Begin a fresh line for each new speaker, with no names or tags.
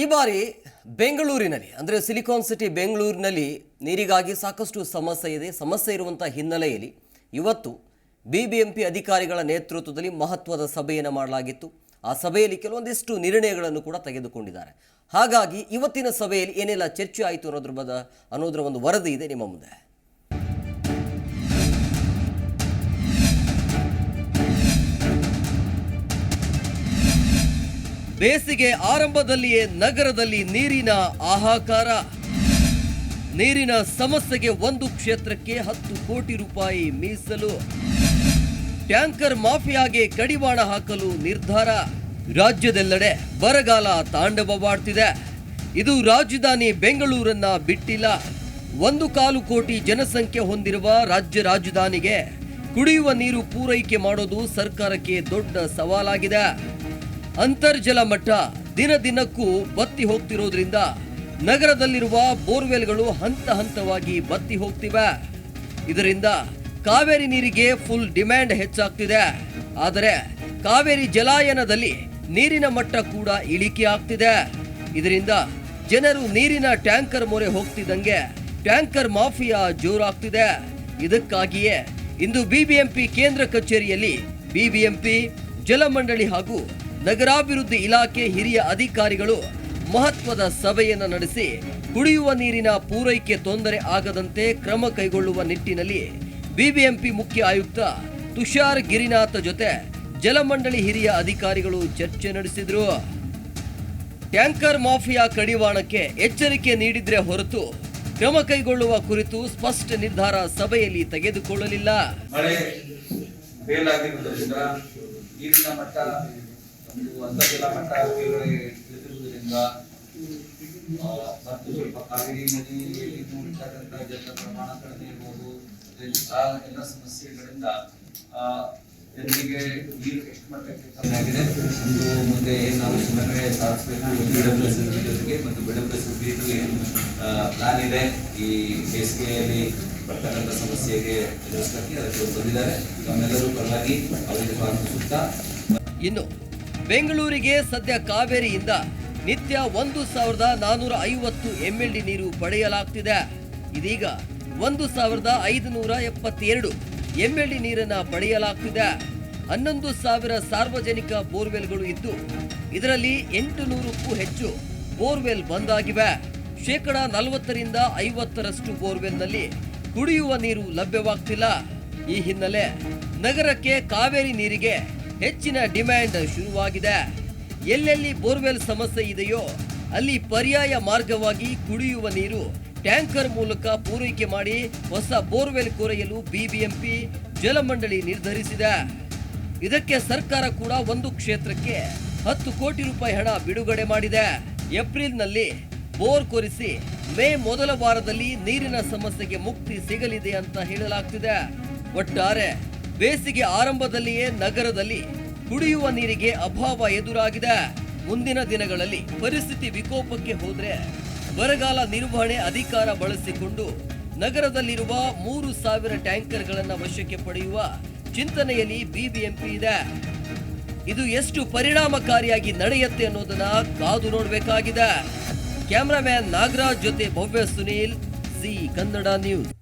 ಈ ಬಾರಿ ಬೆಂಗಳೂರಿನಲ್ಲಿ, ಅಂದರೆ ಸಿಲಿಕಾನ್ ಸಿಟಿ ಬೆಂಗಳೂರಿನಲ್ಲಿ ನೀರಿಗಾಗಿ ಸಾಕಷ್ಟು ಸಮಸ್ಯೆ ಇದೆ. ಸಮಸ್ಯೆ ಇರುವಂಥ ಹಿನ್ನೆಲೆಯಲ್ಲಿ ಇವತ್ತು ಬಿ ಬಿ ಎಂ ಪಿ ಅಧಿಕಾರಿಗಳ ನೇತೃತ್ವದಲ್ಲಿ ಮಹತ್ವದ ಸಭೆಯನ್ನು ಮಾಡಲಾಗಿತ್ತು. ಆ ಸಭೆಯಲ್ಲಿ ಕೆಲವೊಂದಿಷ್ಟು ನಿರ್ಣಯಗಳನ್ನು ಕೂಡ ತೆಗೆದುಕೊಂಡಿದ್ದಾರೆ. ಹಾಗಾಗಿ ಇವತ್ತಿನ ಸಭೆಯಲ್ಲಿ ಏನೆಲ್ಲ ಚರ್ಚೆ ಆಯಿತು ಅನ್ನೋದ್ರ ಬದ ಅನ್ನೋದರ ಒಂದು ವರದಿ ಇದೆ ನಿಮ್ಮ ಮುಂದೆ. ಬೇಸಿಗೆ ಆರಂಭದಲ್ಲಿಯೇ ನಗರದಲ್ಲಿ ನೀರಿನ ಆಹಾಕಾರ ನೀರಿನ ಸಮಸ್ಯೆಗೆ ಒಂದು ಕ್ಷೇತ್ರಕ್ಕೆ ಹತ್ತು ಕೋಟಿ ರೂಪಾಯಿ ಮೀಸಲು. ಟ್ಯಾಂಕರ್ ಮಾಫಿಯಾಗೆ ಕಡಿವಾಣ ಹಾಕಲು ನಿರ್ಧಾರ. ರಾಜ್ಯದೆಲ್ಲೆಡೆ ಬರಗಾಲ ತಾಂಡವವಾಡ್ತಿದೆ. ಇದು ರಾಜಧಾನಿ ಬೆಂಗಳೂರನ್ನ ಬಿಟ್ಟಿಲ್ಲ. ಒಂದು ಕಾಲು ಕೋಟಿ ಜನಸಂಖ್ಯೆ ಹೊಂದಿರುವ ರಾಜ್ಯ ರಾಜಧಾನಿಗೆ ಕುಡಿಯುವ ನೀರು ಪೂರೈಕೆ ಮಾಡೋದು ಸರ್ಕಾರಕ್ಕೆ ದೊಡ್ಡ ಸವಾಲಾಗಿದೆ. ಅಂತರ್ಜಲ ಮಟ್ಟ ದಿನ ದಿನಕ್ಕೂ ಬತ್ತಿ ಹೋಗ್ತಿರೋದ್ರಿಂದ ನಗರದಲ್ಲಿರುವ ಬೋರ್ವೆಲ್ಗಳು ಹಂತ ಹಂತವಾಗಿ ಬತ್ತಿ ಹೋಗ್ತಿವೆ. ಇದರಿಂದ ಕಾವೇರಿ ನೀರಿಗೆ ಫುಲ್ ಡಿಮ್ಯಾಂಡ್ ಹೆಚ್ಚಾಗ್ತಿದೆ. ಆದರೆ ಕಾವೇರಿ ಜಲಾಯನದಲ್ಲಿ ನೀರಿನ ಮಟ್ಟ ಕೂಡ ಇಳಿಕೆ ಆಗ್ತಿದೆ. ಇದರಿಂದ ಜನರು ನೀರಿನ ಟ್ಯಾಂಕರ್ ಮೊರೆ ಹೋಗ್ತಿದ್ದಂಗೆ ಟ್ಯಾಂಕರ್ ಮಾಫಿಯಾ ಜೋರಾಗ್ತಿದೆ. ಇದಕ್ಕಾಗಿಯೇ ಇಂದು ಬಿಬಿಎಂಪಿ ಕೇಂದ್ರ ಕಚೇರಿಯಲ್ಲಿ ಬಿಬಿಎಂಪಿ, ಜಲಮಂಡಳಿ ಹಾಗೂ ನಗರಾಭಿವೃದ್ಧಿ ಇಲಾಖೆ ಹಿರಿಯ ಅಧಿಕಾರಿಗಳು ಮಹತ್ವದ ಸಭೆಯನ್ನು ನಡೆಸಿ ಕುಡಿಯುವ ನೀರಿನ ಪೂರೈಕೆ ತೊಂದರೆ ಆಗದಂತೆ ಕ್ರಮ ಕೈಗೊಳ್ಳುವ ನಿಟ್ಟಿನಲ್ಲಿ ಬಿಬಿಎಂಪಿ ಮುಖ್ಯ ಆಯುಕ್ತ ತುಷಾರ್ ಗಿರಿನಾಥ್ ಜೊತೆ ಜಲಮಂಡಳಿ ಹಿರಿಯ ಅಧಿಕಾರಿಗಳು ಚರ್ಚೆ ನಡೆಸಿದರು. ಟ್ಯಾಂಕರ್ ಮಾಫಿಯಾ ಕಡಿವಾಣಕ್ಕೆ ಎಚ್ಚರಿಕೆ ನೀಡಿದ್ರೆ ಹೊರತು ಕ್ರಮ ಕೈಗೊಳ್ಳುವ ಕುರಿತು ಸ್ಪಷ್ಟ ನಿರ್ಧಾರ ಸಭೆಯಲ್ಲಿ ತೆಗೆದುಕೊಳ್ಳಲಿಲ್ಲ.
ಒಂದು ಅಂತರ್ಜಲ ಮಟ್ಟ ಇಳಿದಿರುವುದರಿಂದ ಮತ್ತು ಸ್ವಲ್ಪ ಕಾವೇರಿ ನದಿಯಲ್ಲಿ ಮೂಡಿರ್ತಕ್ಕಂಥ ಜಲ ಪ್ರಮಾಣ ಕಡಿಮೆ ಇರ್ಬೋದು ಆ ಎಲ್ಲ ಸಮಸ್ಯೆಗಳಿಂದ ಜನರಿಗೆ ಕಮ್ಮಿ ಆಗಿದೆ ಒಂದು ಮುಂದೆ ನಾವು ಸಮನ್ವಯ ಸಾಧಿಸಬೇಕು ಬಿ ಡಬ್ಲ್ಯೂ ಎಸ್ ಜೊತೆಗೆ ಮತ್ತು ಪ್ಲಾನ್ ಇದೆ ಈ ಬರ್ತಕ್ಕಂಥ ಸಮಸ್ಯೆಗೆ ಎದುರಿಸಲಿಕ್ಕೆ ಅದಕ್ಕೆ ಬಂದಿದ್ದಾರೆ ನಮ್ಮೆಲ್ಲರೂ ಪರವಾಗಿ ಅವರಿಗೆ ಸ್ವಾಗತಿಸುತ್ತಾ
ಇನ್ನು ಬೆಂಗಳೂರಿಗೆ ಸದ್ಯ ಕಾವೇರಿಯಿಂದ ನಿತ್ಯ ಒಂದು ಸಾವಿರದ ನಾನೂರ ಐವತ್ತು ಎಂಎಲ್ಡಿ ನೀರು ಪಡೆಯಲಾಗ್ತಿದೆ. ಇದೀಗ ಒಂದು ಸಾವಿರದ ಐದುನೂರ ಎಪ್ಪತ್ತೆರಡು ಎಂಎಲ್ಡಿ ನೀರನ್ನು ಪಡೆಯಲಾಗ್ತಿದೆ. ಹನ್ನೊಂದು ಸಾವಿರ ಸಾರ್ವಜನಿಕ ಬೋರ್ವೆಲ್ಗಳು ಇದ್ದು, ಇದರಲ್ಲಿ ಎಂಟು ನೂರಕ್ಕೂ ಹೆಚ್ಚು ಬೋರ್ವೆಲ್ ಬಂದಾಗಿವೆ. ಶೇಕಡ ನಲವತ್ತರಿಂದ ಐವತ್ತರಷ್ಟು ಬೋರ್ವೆಲ್ನಲ್ಲಿ ಕುಡಿಯುವ ನೀರು ಲಭ್ಯವಾಗ್ತಿಲ್ಲ. ಈ ಹಿನ್ನೆಲೆ ನಗರಕ್ಕೆ ಕಾವೇರಿ ನೀರಿಗೆ ಹೆಚ್ಚಿನ ಡಿಮ್ಯಾಂಡ್ ಶುರುವಾಗಿದೆ. ಎಲ್ಲೆಲ್ಲಿ ಬೋರ್ವೆಲ್ ಸಮಸ್ಯೆ ಇದೆಯೋ, ಅಲ್ಲಿ ಪರ್ಯಾಯ ಮಾರ್ಗವಾಗಿ ಕುಡಿಯುವ ನೀರು ಟ್ಯಾಂಕರ್ ಮೂಲಕ ಪೂರೈಕೆ ಮಾಡಿ ಹೊಸ ಬೋರ್ವೆಲ್ ಕೊರೆಯಲು ಬಿಬಿಎಂಪಿ, ಜಲಮಂಡಳಿ ನಿರ್ಧರಿಸಿದೆ. ಇದಕ್ಕೆ ಸರ್ಕಾರ ಕೂಡ ಒಂದು ಕ್ಷೇತ್ರಕ್ಕೆ ಹತ್ತು ಕೋಟಿ ರೂಪಾಯಿ ಹಣ ಬಿಡುಗಡೆ ಮಾಡಿದೆ. ಏಪ್ರಿಲ್ನಲ್ಲಿ ಬೋರ್ ಕೊರೆಸಿ ಮೇ ಮೊದಲ ವಾರದಲ್ಲಿ ನೀರಿನ ಸಮಸ್ಯೆಗೆ ಮುಕ್ತಿ ಸಿಗಲಿದೆ ಅಂತ ಹೇಳಲಾಗ್ತಿದೆ. ಒಟ್ಟಾರೆ ಬೇಸಿಗೆ ಆರಂಭದಲ್ಲಿಯೇ ನಗರದಲ್ಲಿ ಕುಡಿಯುವ ನೀರಿಗೆ ಅಭಾವ ಎದುರಾಗಿದೆ. ಮುಂದಿನ ದಿನಗಳಲ್ಲಿ ಪರಿಸ್ಥಿತಿ ವಿಕೋಪಕ್ಕೆ ಹೋದ್ರೆ ಬರಗಾಲ ನಿರ್ವಹಣೆ ಅಧಿಕಾರ ಬಳಸಿಕೊಂಡು ನಗರದಲ್ಲಿರುವ ಮೂರು ಸಾವಿರ ಟ್ಯಾಂಕರ್ಗಳನ್ನು ವಶಕ್ಕೆ ಪಡೆಯುವ ಚಿಂತನೆಯಲ್ಲಿ ಬಿಬಿಎಂಪಿ ಇದೆ. ಇದು ಎಷ್ಟು ಪರಿಣಾಮಕಾರಿಯಾಗಿ ನಡೆಯುತ್ತೆ ಅನ್ನೋದನ್ನ ಕಾದು ನೋಡಬೇಕಾಗಿದೆ. ಕ್ಯಾಮರಾಮ್ಯಾನ್ ನಾಗರಾಜ್ ಜೊತೆ Bhavya Sunil Zee Kannada news.